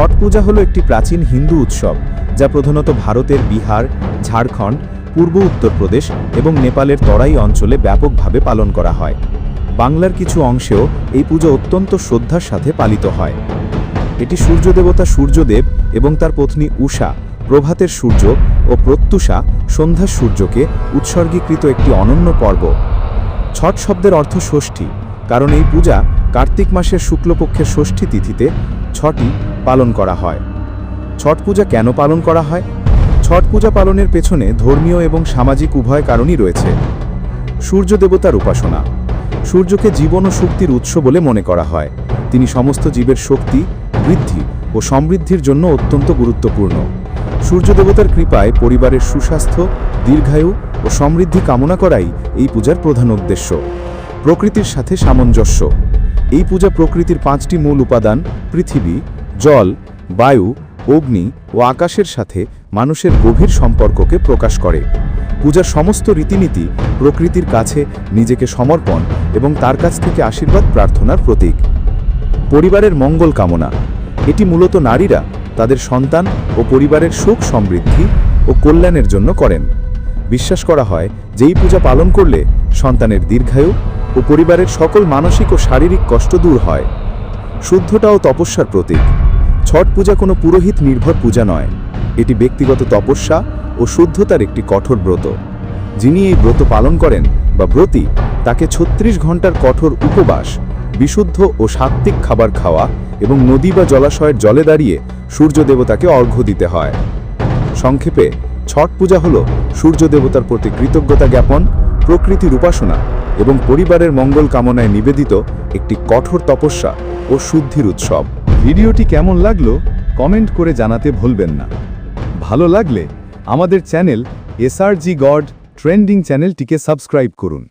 ছট পূজা হলো একটি প্রাচীন হিন্দু উৎসব, যা প্রধানত ভারতের বিহার, ঝাড়খণ্ড, পূর্ব উত্তরপ্রদেশ এবং নেপালের তরাই অঞ্চলে ব্যাপকভাবে পালন করা হয়। বাংলার কিছু অংশেও এই পুজো অত্যন্ত শ্রদ্ধার সাথে পালিত হয়। এটি সূর্যদেবতা সূর্যদেব এবং তার পত্নী উষা, প্রভাতের সূর্য ও প্রত্যুষা সন্ধ্যার সূর্যকে উৎসর্গীকৃত একটি অনন্য পর্ব। ছট শব্দের অর্থ ষষ্ঠী, কারণ এই পূজা কার্তিক মাসের শুক্লপক্ষের ষষ্ঠী তিথিতে ছটি পালন করা হয়। ছট পূজা কেন পালন করা হয়? ছট পূজা পালনের পেছনে ধর্মীয় এবং সামাজিক উভয় কারণই রয়েছে। সূর্য দেবতার উপাসনা। সূর্যকে জীবন ও শক্তির উৎস বলে মনে করা হয়। তিনি সমস্ত জীবের শক্তি, বৃদ্ধি ও সমৃদ্ধির জন্য অত্যন্ত গুরুত্বপূর্ণ। সূর্য দেবতার কৃপায় পরিবারের সুস্বাস্থ্য, দীর্ঘায়ু ও সমৃদ্ধি কামনা করাই এই পূজার প্রধান উদ্দেশ্য। প্রকৃতির সাথে সামঞ্জস্য। এই পূজা প্রকৃতির পাঁচটি মূল উপাদান, পৃথিবী, জল, বায়ু, অগ্নি ও আকাশের সাথে মানুষের গভীর সম্পর্ককে প্রকাশ করে। পূজার সমস্ত রীতিনীতি প্রকৃতির কাছে নিজেকে সমর্পণ এবং তার কাছ থেকে আশীর্বাদ প্রার্থনার প্রতীক। পরিবারের মঙ্গল কামনা। এটি মূলত নারীরা তাদের সন্তান ও পরিবারের সুখ সমৃদ্ধি ও কল্যাণের জন্য করেন। বিশ্বাস করা হয় যে এই পূজা পালন করলে সন্তানের দীর্ঘায়ু ও পরিবারের সকল মানসিক ও শারীরিক কষ্ট দূর হয়। শুদ্ধটাও তপস্যার প্রতীক। ছট পূজা কোনো পুরোহিত নির্ভর পূজা নয়। এটি ব্যক্তিগত তপস্যা ও শুদ্ধতার একটি কঠোর ব্রত। যিনি এই ব্রত পালন করেন বা ব্রতী, তাকে ছত্রিশ ঘণ্টার কঠোর উপবাস, বিশুদ্ধ ও সাত্ত্বিক খাবার খাওয়া এবং নদী বা জলাশয়ের জলে দাঁড়িয়ে সূর্য দেবতাকে অর্ঘ্য দিতে হয়। সংক্ষেপে, ছট পূজা হল সূর্য দেবতার প্রতি কৃতজ্ঞতা জ্ঞাপন, প্রকৃতির উপাসনা এবং পরিবারের মঙ্গল কামনায় নিবেদিত একটি কঠোর তপস্যা ও শুদ্ধির উৎসব। ভিডিওটি কেমন লাগল কমেন্ট করে জানাতে ভুলবেন না। ভালো লাগলে আমাদের চ্যানেল এসআরজি গড ট্রেন্ডিং চ্যানেলটিকে সাবস্ক্রাইব করুন।